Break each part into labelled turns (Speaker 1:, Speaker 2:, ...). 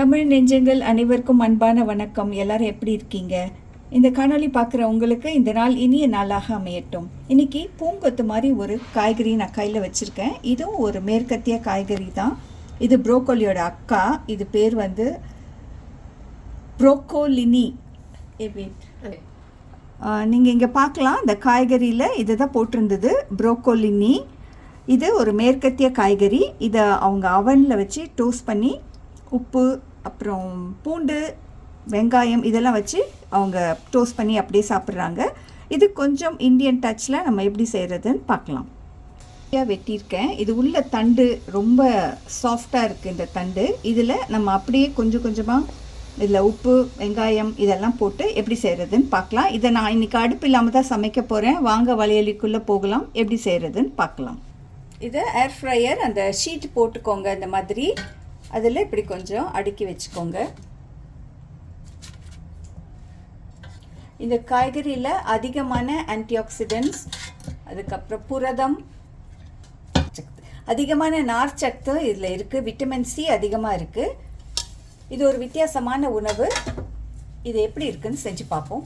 Speaker 1: தமிழ் நெஞ்சங்கள் அனைவருக்கும் அன்பான வணக்கம். எல்லாரும் எப்படி இருக்கீங்க? இந்த காணொளி பார்க்குற உங்களுக்கு இந்த நாள் இனிய நாளாக அமையட்டும். இன்னைக்கு பூங்கொத்து மாதிரி ஒரு காய்கறி நான் கையில் வச்சுருக்கேன். இதுவும் ஒரு மேற்கத்திய காய்கறி தான். இது ப்ரோக்கோலியோட அக்கா. இது பேர் வந்து ப்ரோக்கோலினி நீங்கள் இங்கே பார்க்கலாம். இந்த காய்கறியில் இது தான் போட்டிருந்தது ப்ரோக்கோலினி இது ஒரு மேற்கத்திய காய்கறி. இதை அவங்க அவனில் வச்சு டோஸ்ட் பண்ணி உப்பு அப்புறம் பூண்டு வெங்காயம் இதெல்லாம் வச்சு அவங்க டோஸ்ட் பண்ணி அப்படியே சாப்பிட்றாங்க. இது கொஞ்சம் இந்தியன் டச்சில் நம்ம எப்படி செய்கிறதுன்னு பார்க்கலாம். வெட்டியிருக்கேன். இது உள்ள தண்டு ரொம்ப சாஃப்டாக இருக்குது இந்த தண்டு. இதில் நம்ம அப்படியே கொஞ்சம் கொஞ்சமாக இதில் உப்பு வெங்காயம் இதெல்லாம் போட்டு எப்படி செய்கிறதுன்னு பார்க்கலாம். இதை நான் இன்றைக்கி அடுப்பு இல்லாமல் தான் சமைக்க போகிறேன் வாங்க வளையலிக்குள்ளே போகலாம். எப்படி செய்கிறதுன்னு பார்க்கலாம். இதை ஏர் ஃப்ரையர் அந்த ஷீட் போட்டுக்கோங்க. இந்த மாதிரி அதில் இப்படி கொஞ்சம் அடுக்கி வச்சுக்கோங்க. இந்த காய்கறியில் அதிகமான ஆன்டிஆக்சிடென்ட்ஸ் அதுக்கப்புறம் புரதம் அதிகமான நார்ச்சத்து இதில் இருக்குது விட்டமின் சி அதிகமாக இருக்குது இது ஒரு வித்தியாசமான உணவு. இது எப்படி இருக்குன்னு செஞ்சு பார்ப்போம்.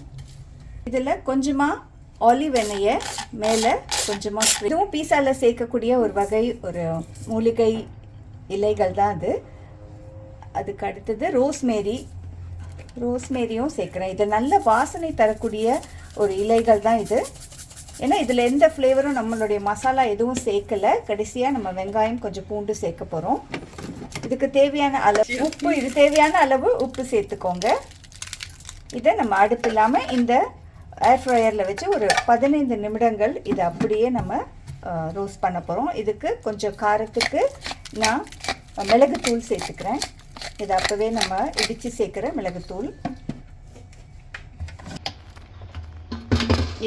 Speaker 1: இதில் கொஞ்சமாக ஆலிவ் எண்ணெயை மேலே கொஞ்சமாக இதுவும் பீஸாவில் சேர்க்கக்கூடிய ஒரு வகை ஒரு மூலிகை இலைகள் தான் அது. அதுக்கு அடுத்தது ரோஸ்மேரி. ரோஸ்மேரியும் சேர்க்குறேன். இது நல்ல வாசனை தரக்கூடிய ஒரு இலைகள் தான் இது. ஏன்னா இதில் எந்த ஃப்ளேவரும் நம்மளுடைய மசாலா எதுவும் சேர்க்கலை. கடைசியாக நம்ம வெங்காயம் கொஞ்சம் பூண்டு சேர்க்க போகிறோம் இதுக்கு தேவையான அளவு உப்பு இது தேவையான அளவு உப்பு சேர்த்துக்கோங்க. இதை நம்ம அடுப்பு இல்லாமல் இந்த ஏர் ஃப்ரையரில் வச்சு ஒரு பதினைந்து நிமிடங்கள் இதை அப்படியே நம்ம ரோஸ்ட் பண்ண போகிறோம் இதுக்கு கொஞ்சம் காரத்துக்கு நான் மிளகுத்தூள் சேர்த்துக்கிறேன். இது அப்போவே நம்ம இடித்து சேர்க்குற மிளகுத்தூள்.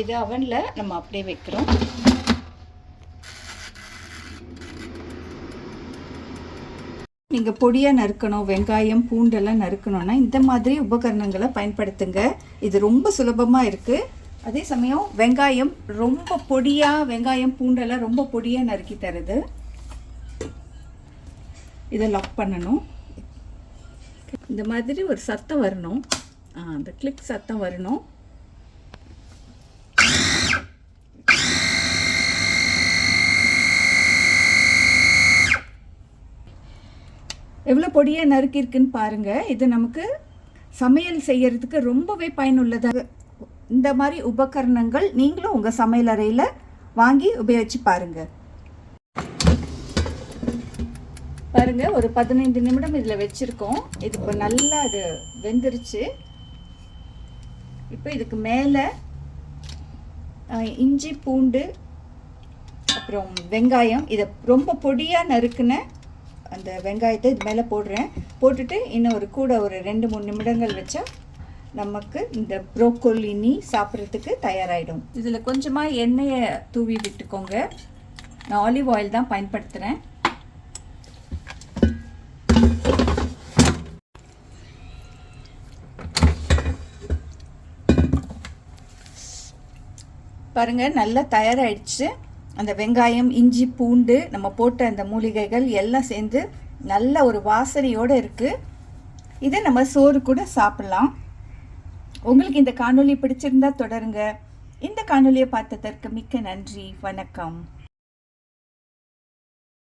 Speaker 1: இது அவனில் நம்ம அப்படியே வைக்கிறோம். நீங்கள் பொடியாக நறுக்கணும் வெங்காயம் பூண்டெல்லாம் நறுக்கணும்னா இந்த மாதிரி உபகரணங்களை பயன்படுத்துங்க. இது ரொம்ப சுலபமாக இருக்குது அதே சமயம் வெங்காயம் ரொம்ப பொடியாக வெங்காயம் பூண்டெல்லாம் ரொம்ப பொடியாக நறுக்கி தருது. இதை லாக் பண்ணணும். இந்த மாதிரி ஒரு சத்தம் வரணும். அந்த கிளிக் சத்தம் வரணும். எவ்வளோ பொடியாக நறுக்கியிருக்குன்னு பாருங்கள் இது நமக்கு சமையல் செய்யறதுக்கு ரொம்பவே பயனுள்ளதாக இந்த மாதிரி உபகரணங்கள் நீங்களும் உங்கள் சமையல் அறையில் வாங்கி உபயோகிச்சு பாருங்கள் பாருங்கள் ஒரு பதினைந்து நிமிடம் இதில் வச்சுருக்கோம். இது இப்போ நல்லா அது வெந்துருச்சு. இப்போ இதுக்கு மேலே இஞ்சி பூண்டு அப்புறம் வெங்காயம். இதை ரொம்ப பொடியாக நறுக்குன அந்த வெங்காயத்தை இது மேலே போடுறேன். போட்டுட்டு இன்னும் ஒரு கூட ஒரு ரெண்டு மூணு நிமிடங்கள் வச்சா நமக்கு இந்த ப்ரோக்கோலினி சாப்பிட்றதுக்கு தயாராகிடும் இதில் கொஞ்சமாக எண்ணெயை தூவி விட்டுக்கோங்க. நான் ஆலிவ் ஆயில் தான் பயன்படுத்துகிறேன் பாருங்கள் நல்லா தயாராகிடுச்சு அந்த வெங்காயம் இஞ்சி பூண்டு நம்ம போட்ட அந்த மூலிகைகள் எல்லாம் சேர்ந்து நல்ல ஒரு வாசனையோடு இருக்குது இதை நம்ம சோறு கூட சாப்பிட்லாம். உங்களுக்கு இந்த காணொலி பிடிச்சிருந்தா தொடருங்க. இந்த காணொலியை பார்த்ததற்கு மிக்க நன்றி. வணக்கம்.